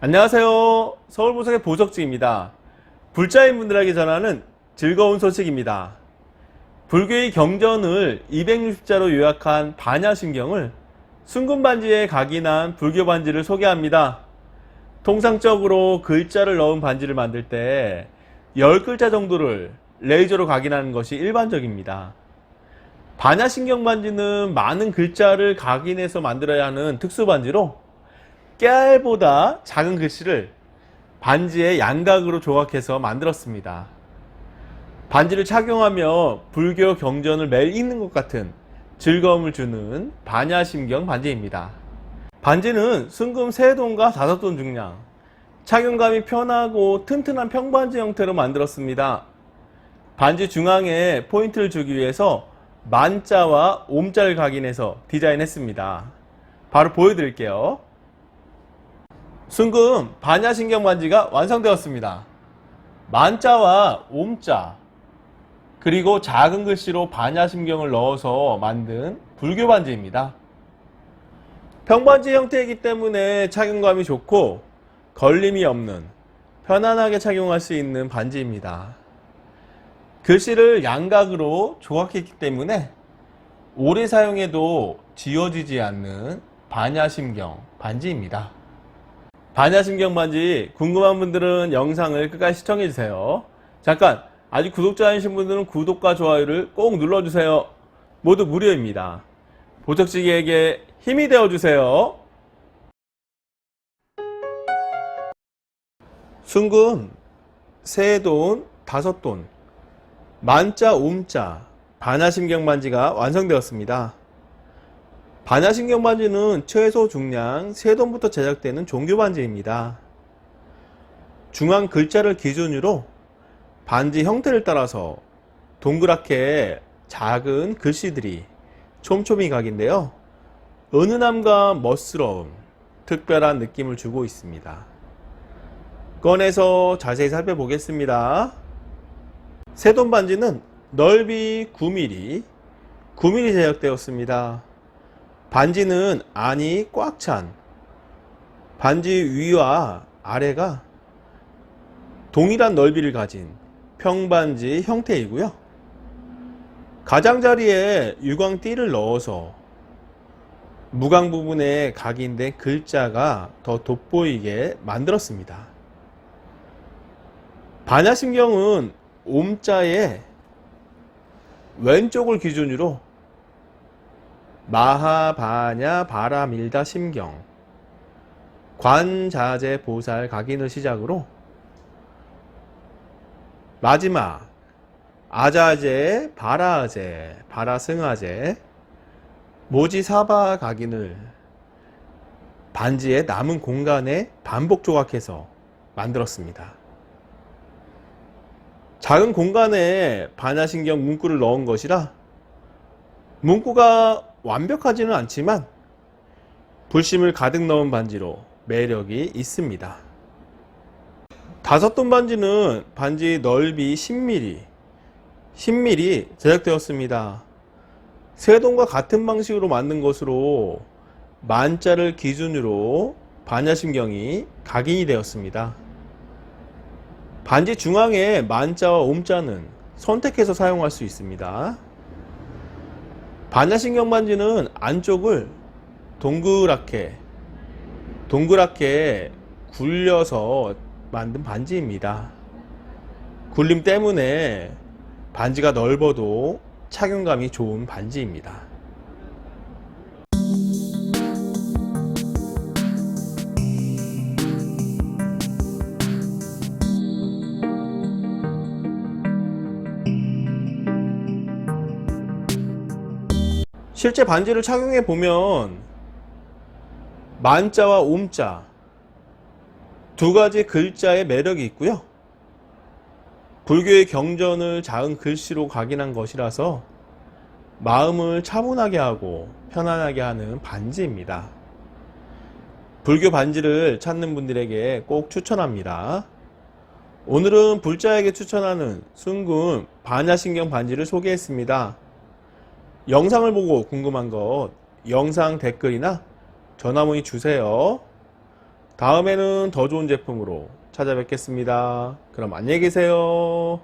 안녕하세요. 서울보석의 보석지입니다. 불자인 분들에게 전하는 즐거운 소식입니다. 불교의 경전을 260자로 요약한 반야심경을 순금반지에 각인한 불교 반지를 소개합니다. 통상적으로 글자를 넣은 반지를 만들 때 10글자 정도를 레이저로 각인하는 것이 일반적입니다. 반야신경 반지는 많은 글자를 각인해서 만들어야 하는 특수 반지로 깨알보다 작은 글씨를 반지의 양각으로 조각해서 만들었습니다. 반지를 착용하며 불교 경전을 매일 읽는 것 같은 즐거움을 주는 반야심경 반지입니다. 반지는 순금 3돈과 5돈 중량, 착용감이 편하고 튼튼한 평반지 형태로 만들었습니다. 반지 중앙에 포인트를 주기 위해서 만자와 옴자를 각인해서 디자인했습니다. 바로 보여드릴게요. 순금 반야신경 반지가 완성되었습니다. 만자와 옴자 그리고 작은 글씨로 반야신경을 넣어서 만든 불교 반지입니다. 평반지 형태이기 때문에 착용감이 좋고 걸림이 없는 편안하게 착용할 수 있는 반지입니다. 글씨를 양각으로 조각했기 때문에 오래 사용해도 지워지지 않는 반야심경 반지입니다. 반야심경 반지 궁금한 분들은 영상을 끝까지 시청해주세요. 잠깐 아직 구독자 아니신 분들은 구독과 좋아요를 꼭 눌러주세요. 모두 무료입니다. 보석지기에게 힘이 되어주세요. 순금, 세돈, 다섯돈, 만자, 옴자, 반야심경 반지가 완성되었습니다. 반야신경 반지는 최소 중량 3돈부터 제작되는 종교 반지입니다. 중앙 글자를 기준으로 반지 형태를 따라서 동그랗게 작은 글씨들이 촘촘히 각인데요. 은은함과 멋스러움, 특별한 느낌을 주고 있습니다. 꺼내서 자세히 살펴보겠습니다. 세돈 반지는 넓이 9mm, 9mm 제작되었습니다. 반지는 안이 꽉 찬 반지 위와 아래가 동일한 넓이를 가진 평반지 형태이고요. 가장자리에 유광띠를 넣어서 무광 부분에 각인된 글자가 더 돋보이게 만들었습니다. 반야심경은 옴자의 왼쪽을 기준으로 마하바냐 바라밀다 심경 관자재 보살 각인을 시작으로 마지막 아자제 바라제 바라승아제 모지사바 각인을 반지의 남은 공간에 반복 조각해서 만들었습니다. 작은 공간에 반야신경 문구를 넣은 것이라 문구가 완벽하지는 않지만 불심을 가득 넣은 반지로 매력이 있습니다. 다섯 돈 반지는 반지 넓이 10mm, 10mm 제작되었습니다. 세 돈과 같은 방식으로 만든 것으로 만자를 기준으로 반야심경이 각인이 되었습니다. 반지 중앙에 만자와 옴자는 선택해서 사용할 수 있습니다. 반야신경 반지는 안쪽을 동그랗게 동그랗게 굴려서 만든 반지입니다. 굴림 때문에 반지가 넓어도 착용감이 좋은 반지입니다. 실제 반지를 착용해 보면 만자와 옴자 두 가지 글자의 매력이 있고요. 불교의 경전을 작은 글씨로 각인한 것이라서 마음을 차분하게 하고 편안하게 하는 반지입니다. 불교 반지를 찾는 분들에게 꼭 추천합니다. 오늘은 불자에게 추천하는 순금 반야신경 반지를 소개했습니다. 영상을 보고 궁금한 것 영상 댓글이나 전화 문의 주세요. 다음에는 더 좋은 제품으로 찾아뵙겠습니다. 그럼 안녕히 계세요.